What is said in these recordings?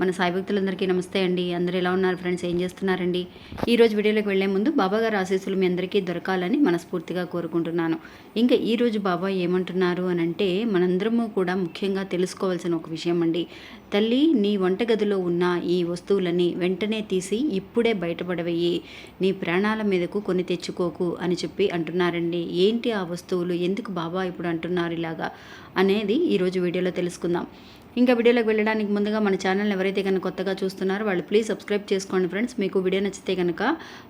మన సాయి భక్తులందరికీ నమస్తే అండి. అందరూ ఎలా ఉన్నారు ఫ్రెండ్స్? ఏం చేస్తున్నారండి? ఈ రోజు వీడియోలోకి వెళ్ళే ముందు బాబా గారి ఆశీస్సులు మీ అందరికీ దొరకాలని మనస్ఫూర్తిగా కోరుకుంటున్నాను. ఇంకా ఈ రోజు బాబా ఏమంటున్నారు అని అంటే మనందరము కూడా ముఖ్యంగా తెలుసుకోవాల్సిన ఒక విషయం అండి. తల్లి నీ వంటగదిలో ఉన్న ఈ వస్తువులని వెంటనే తీసి ఇప్పుడే బయటపడవేయి. నీ ప్రాణాల మీదకు కొని తెచ్చుకోకు అని చెప్పి అంటున్నారండి. ఏంటి ఆ వస్తువులు? ఎందుకు బాబా ఇప్పుడు అంటున్నారు ఇలాగా? అనేది ఈరోజు వీడియోలో తెలుసుకుందాం. ఇంకా వీడియోలోకి వెళ్ళడానికి ముందుగా మన ఛానల్ ఎవరైతే కనుక కొత్తగా చూస్తున్నారో వాళ్ళు ప్లీజ్ సబ్స్క్రైబ్ చేసుకోండి ఫ్రెండ్స్ మీకు వీడియో నచ్చితే కనుక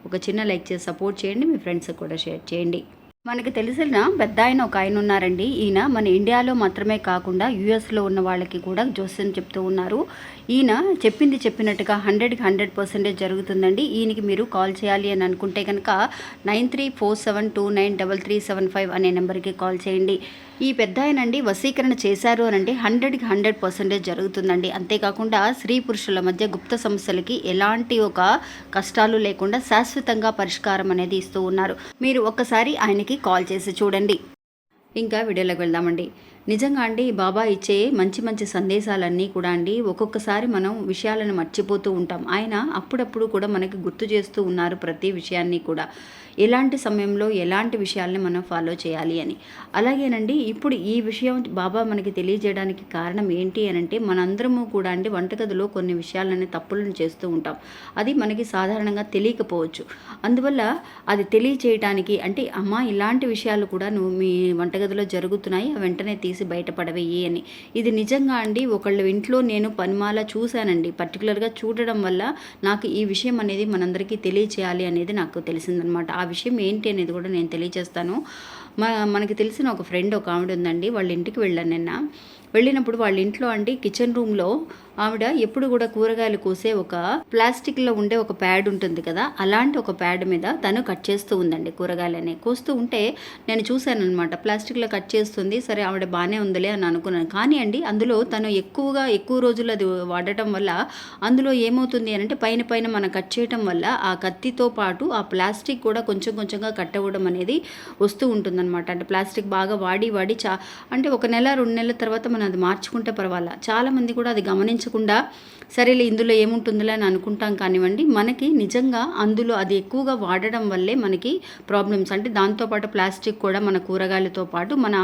ఒక చిన్న లైక్ చేసి సపోర్ట్ చేయండి. మీ ఫ్రెండ్స్కి కూడా షేర్ చేయండి. మనకి తెలిసిన పెద్ద ఆయన ఒక ఆయన ఉన్నారండి. ఈయన మన ఇండియాలో మాత్రమే కాకుండా యుఎస్లో ఉన్న వాళ్ళకి కూడా జోస్యం చెప్తూ ఉన్నారు. ఈయన చెప్పింది చెప్పినట్టుగా హండ్రెడ్కి హండ్రెడ్ పర్సెంటేజ్ జరుగుతుందండి. ఈయనకి మీరు కాల్ చేయాలి అని అనుకుంటే కనుక nine three four seven two nine double three seven five అనే నెంబర్కి కాల్ చేయండి. ఈ పెద్ద ఆయనండి వసీకరణ చేశారు అని అంటే హండ్రెడ్కి హండ్రెడ్ పర్సెంటేజ్ జరుగుతుందండి. అంతేకాకుండా స్త్రీ పురుషుల మధ్య గుప్త సమస్యలకి ఎలాంటి ఒక కష్టాలు లేకుండా శాశ్వతంగా పరిష్కారం అనేది ఇస్తూ ఉన్నారు. మీరు ఒక్కసారి ఆయనకి కాల్ చేసి చూడండి. ఇంకా వీడియోలోకి వెళ్దామండి. నిజంగా అండి బాబా ఇచ్చే మంచి మంచి సందేశాలన్నీ కూడా అండి ఒక్కొక్కసారి మనం విషయాలను మర్చిపోతూ ఉంటాం. ఆయన అప్పుడప్పుడు కూడా మనకి గుర్తు చేస్తూ ఉన్నారు ప్రతి విషయాన్ని కూడా. ఎలాంటి సమయంలో ఎలాంటి విషయాల్ని మనం ఫాలో చేయాలి అని. అలాగేనండి ఇప్పుడు ఈ విషయం బాబా మనకి తెలియజేయడానికి కారణం ఏంటి అని అంటే మనందరము కూడా అండి వంటగదిలో కొన్ని విషయాలని తప్పులను చేస్తూ ఉంటాం. అది మనకి సాధారణంగా తెలియకపోవచ్చు. అందువల్ల అది తెలియచేయటానికి అంటే అమ్మ ఇలాంటి విషయాలు కూడా నువ్వు మీ వంటగదిలో జరుగుతున్నాయి వెంటనే తీసి బయటపడవేయి అని. ఇది నిజంగా అండి ఒకళ్ళు ఇంట్లో నేను పనిమాల చూశానండి. పర్టికులర్గా చూడడం వల్ల నాకు ఈ విషయం అనేది మనందరికీ తెలియచేయాలి అనేది నాకు తెలిసిందనమాట. ఆ విషయం ఏంటి అనేది కూడా నేను తెలియజేస్తాను మనకి తెలిసిన ఒక ఫ్రెండ్ ఒక ఆవిడ ఉందండి. వాళ్ళ ఇంటికి వెళ్ళాను నిన్న. వెళ్ళినప్పుడు వాళ్ళ ఇంట్లో అండి కిచెన్ రూమ్లో ఆవిడ ఎప్పుడు కూడా కూరగాయలు కోసే ఒక ప్లాస్టిక్లో ఉండే ఒక ప్యాడ్ ఉంటుంది కదా అలాంటి ఒక ప్యాడ్ మీద తను కట్ చేస్తూ ఉందండి కూరగాయలని. కోస్తూ ఉంటే నేను చూశాను అనమాట ప్లాస్టిక్లో కట్ చేస్తుంది సరే ఆవిడ బాగానే ఉందిలే అని అనుకున్నాను. కానీ అండి అందులో తను ఎక్కువగా ఎక్కువ రోజులు అది వాడటం వల్ల అందులో ఏమవుతుంది అని అంటే పైన పైన మనం కట్ చేయటం వల్ల ఆ కత్తితో పాటు ఆ ప్లాస్టిక్ కూడా కొంచెం కొంచెంగా కట్ అవ్వడం అనేది వస్తూ ఉంటుందన్నమాట. అంటే ప్లాస్టిక్ బాగా వాడి వాడి చా అంటే ఒక నెల రెండు నెలల తర్వాత మనం అది మార్చుకుంటే పర్వాలా. చాలామంది కూడా అది గమనించకుండా సరేలే ఇందులో ఏముంటుందిలే అని అనుకుంటాం కానివ్వండి మనకి నిజంగా అందులో అది ఎక్కువగా వాడడం వల్లే మనకి ప్రాబ్లమ్స్. అంటే దాంతోపాటు ప్లాస్టిక్ కూడా మన కూరగాయలతో పాటు మన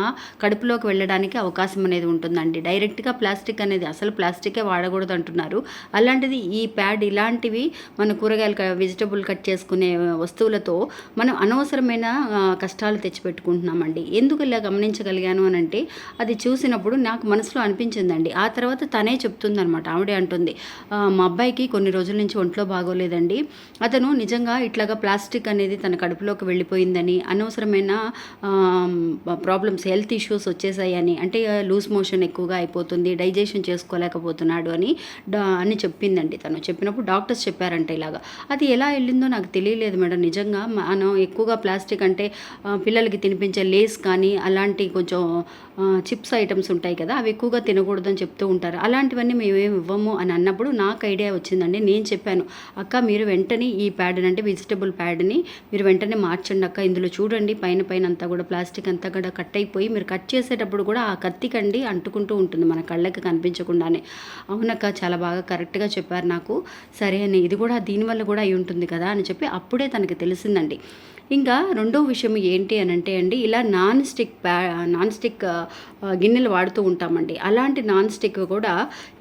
కడుపులోకి వెళ్ళడానికి అవకాశం అనేది ఉంటుందండి. డైరెక్ట్గా ప్లాస్టిక్ అనేది అసలు ప్లాస్టికే వాడకూడదు అంటున్నారు. అలాంటిది ఈ ప్యాడ్ ఇలాంటివి మన కూరగాయలు వెజిటబుల్ కట్ చేసుకునే వస్తువులతో మనం అనవసరమైన కష్టాలు తెచ్చిపెట్టుకుంటున్నామండి. ఎందుకు ఇలా గమనించగలిగాను అని అంటే అది చూసినప్పుడు నాకు మనసులో అనిపించిందండి. ఆ తర్వాత తనే చెప్తుందనమాట ఆవిడే అంటుంది మా అబ్బాయికి కొన్ని రోజుల నుంచి ఒంట్లో బాగోలేదండి. అతను నిజంగా ఇట్లాగా ప్లాస్టిక్ అనేది తన కడుపులోకి వెళ్ళిపోయిందని అనవసరమైన ప్రాబ్లమ్స్ హెల్త్ ఇష్యూస్ వచ్చేసాయని అంటే లూజ్ మోషన్ ఎక్కువగా అయిపోతుంది డైజెషన్ చేసుకోలేకపోతున్నాడు అని డా అని చెప్పిందండి తను. చెప్పినప్పుడు డాక్టర్స్ చెప్పారంట ఇలాగా. అది ఎలా వెళ్ళిందో నాకు తెలియలేదు మేడం. నిజంగా మనం ఎక్కువగా ప్లాస్టిక్ అంటే పిల్లలకి తినిపించే లేస్ కానీ అలాంటి కొంచెం చిప్స్ ఐటమ్స్ ఉంటాయి కదా అవి ఎక్కువగా తినకూడదని చెప్తూ ఉంటారు. అలాంటివన్నీ మేమేమి ఇవ్వము అని అన్నప్పుడు నాకు ఐడియా వచ్చిందండి. నేను చెప్పాను అక్క మీరు వెంటనే ఈ ప్యాడ్ని అంటే వెజిటబుల్ ప్యాడ్ని మీరు వెంటనే మార్చండి అక్క. ఇందులో చూడండి పైన పైన అంతా కూడా ప్లాస్టిక్ అంతా కూడా కట్ అయిపోయి మీరు కట్ చేసేటప్పుడు కూడా ఆ కత్తికండి అంటుకుంటూ ఉంటుంది మన కళ్ళకి కనిపించకుండానే. అవునక్క చాలా బాగా కరెక్ట్గా చెప్పారు నాకు. సరే అని ఇది కూడా దీనివల్ల కూడా అయి ఉంటుంది కదా అని చెప్పి అప్పుడే తనకి తెలిసిందండి. ఇంకా రెండో విషయం ఏంటి అని అంటే అండి ఇలా నాన్ స్టిక్ ప్యా నాన్ స్టిక్ గిన్నెలు వాడుతూ ఉంటామండి. అలాంటి నాన్ స్టిక్ కూడా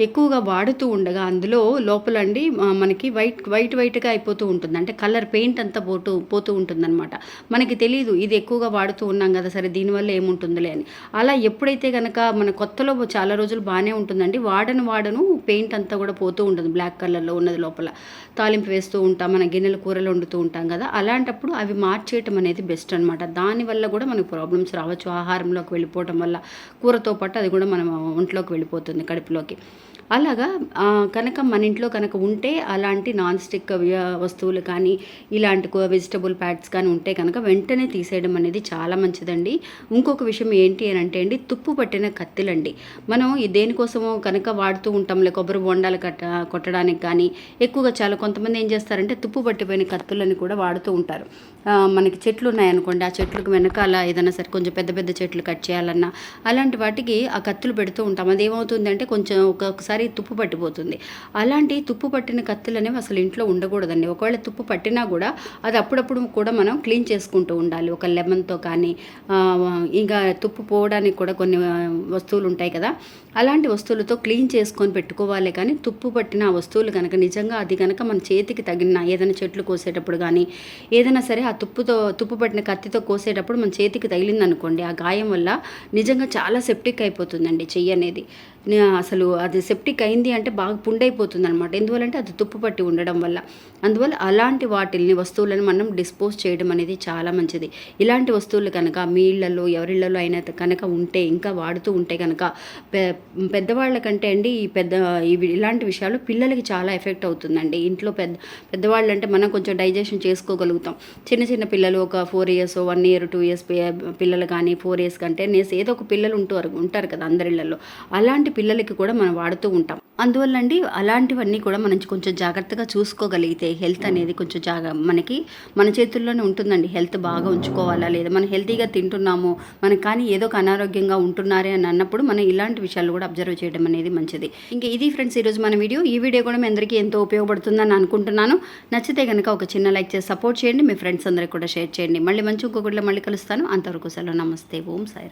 ఎక్కువగా వాడుతూ ఉండగా అందులో లోపల అండి మనకి వైట్ వైట్ వైట్గా అయిపోతూ ఉంటుంది. అంటే కలర్ పెయింట్ అంతా పోతూ పోతూ ఉంటుందన్నమాట. మనకి తెలియదు ఇది ఎక్కువగా వాడుతూ ఉన్నాం కదా సరే దీనివల్ల ఏముంటుందిలే అని. అలా ఎప్పుడైతే కనుక మన కొత్తలో చాలా రోజులు బాగానే ఉంటుందండి. వాడను వాడను పెయింట్ అంతా కూడా పోతూ ఉంటుంది బ్లాక్ కలర్లో ఉన్నది లోపల. తాలింపు వేస్తూ ఉంటాం మన గిన్నెలు కూరలు వండుతూ ఉంటాం కదా. అలాంటప్పుడు అవి మార్చేయటం అనేది బెస్ట్ అనమాట దానివల్ల కూడా మనకు ప్రాబ్లమ్స్ రావచ్చు ఆహారంలోకి వెళ్ళిపోవటం వల్ల కూరతో పాటు అది కూడా మనం ఒంట్లోకి వెళ్ళిపోతుంది కడుపులోకి. అలాగా కనుక మన ఇంట్లో కనుక ఉంటే అలాంటి నాన్ స్టిక్ వస్తువులు కానీ ఇలాంటి వెజిటబుల్ ప్యాడ్స్ కానీ ఉంటే కనుక వెంటనే తీసేయడం అనేది చాలా మంచిదండి. ఇంకొక విషయం ఏంటి అని అంటే అండి తుప్పు పట్టిన కత్తిలండి. మనం దేనికోసమో కనుక వాడుతూ ఉంటాంలే కొబ్బరి బొండాలు కట్ట కొట్టడానికి కానీ ఎక్కువగా చాలా కొంతమంది ఏం చేస్తారంటే తుప్పు పట్టిపోయిన కత్తులని కూడా వాడుతూ ఉంటారు. మనకి చెట్లు ఉన్నాయనుకోండి ఆ చెట్లకు వెనకాల ఏదైనా సరే కొంచెం పెద్ద పెద్ద చెట్లు కట్ చేయాలన్నా అలాంటి వాటికి ఆ కత్తులు పెడుతూ ఉంటాం. అది ఏమవుతుందంటే కొంచెం ఒక్కొక్కసారి తుప్పు పట్టిపోతుంది. అలాంటి తుప్పు పట్టిన కత్తులు అనేవి అసలు ఇంట్లో ఉండకూడదండి. ఒకవేళ తుప్పు పట్టినా కూడా అది అప్పుడప్పుడు కూడా మనం క్లీన్ చేసుకుంటూ ఉండాలి. ఒక లెమన్తో కానీ ఇంకా తుప్పు పోవడానికి కూడా కొన్ని వస్తువులు ఉంటాయి కదా. అలాంటి వస్తువులతో క్లీన్ చేసుకొని పెట్టుకోవాలి కానీ తుప్పు పట్టిన ఆ వస్తువులు కనుక నిజంగా అది కనుక మన చేతికి తగిన ఏదైనా చెట్లు కోసేటప్పుడు కానీ ఏదైనా సరే ఆ తుప్పుతో తుప్పు పట్టిన కత్తితో కోసేటప్పుడు మన చేతికి తగిలింది అనుకోండి ఆ గాయం వల్ల నిజంగా చాలా సెప్టిక్ అయిపోతుందండి చెయ్యి అనేది. అసలు అది సెప్టిక్ అయింది అంటే బాగా పుండైపోతుంది అనమాట ఎందువల్లంటే అది తుప్పు పట్టి ఉండడం వల్ల. అందువల్ల అలాంటి వాటిల్ని వస్తువులను మనం డిస్పోజ్ చేయడం అనేది చాలా మంచిది. ఇలాంటి వస్తువులు కనుక మీ ఇళ్ళలో ఎవరిళ్ళలో అయినా కనుక ఉంటే ఇంకా వాడుతూ ఉంటే కనుక పె పెద్దవాళ్ళకంటే అండి ఈ పెద్ద ఇవి ఇలాంటి విషయాలు పిల్లలకి చాలా ఎఫెక్ట్ అవుతుందండి. ఇంట్లో పెద్ద పెద్దవాళ్ళు అంటే మనం కొంచెం డైజెషన్ చేసుకోగలుగుతాం. చిన్న చిన్న పిల్లలు ఒక four years one year two years పిల్లలు కానీ ఫోర్ ఇయర్స్ కంటే నేస్ ఏదో ఒక పిల్లలు ఉంటారు ఉంటారు కదా అందరిళ్ళల్లో. అలాంటి పిల్లలకి కూడా మనం వాడుతూ ఉంటాం. అందువల్ల అండి అలాంటివన్నీ కూడా మనం కొంచెం జాగ్రత్తగా చూసుకోగలిగితే హెల్త్ అనేది కొంచెం జాగా మనకి మన చేతుల్లోనే ఉంటుందండి. హెల్త్ బాగా ఉంచుకోవాలా లేదా మనం హెల్తీగా తింటున్నాము మనకు కానీ ఏదో ఒక అనారోగ్యంగా ఉంటున్నారే అని అన్నప్పుడు మనం ఇలాంటి విషయాలు కూడా అబ్జర్వ్ చేయడం అనేది మంచిది. ఇంకా ఇది ఫ్రెండ్స్ ఈరోజు మన వీడియో. ఈ వీడియో కూడా మీ అందరికీ ఎంతో ఉపయోగపడుతుందని అనుకుంటున్నాను. నచ్చితే కనుక ఒక చిన్న లైక్ చేసి సపోర్ట్ చేయండి. మీ ఫ్రెండ్స్ అందరికి కూడా షేర్ చేయండి. మళ్ళీ మంచి ఇంకొకటిలో మళ్ళీ కలుస్తాను. అంతవరకు సెలవు. నమస్తే. ఓం సాయి.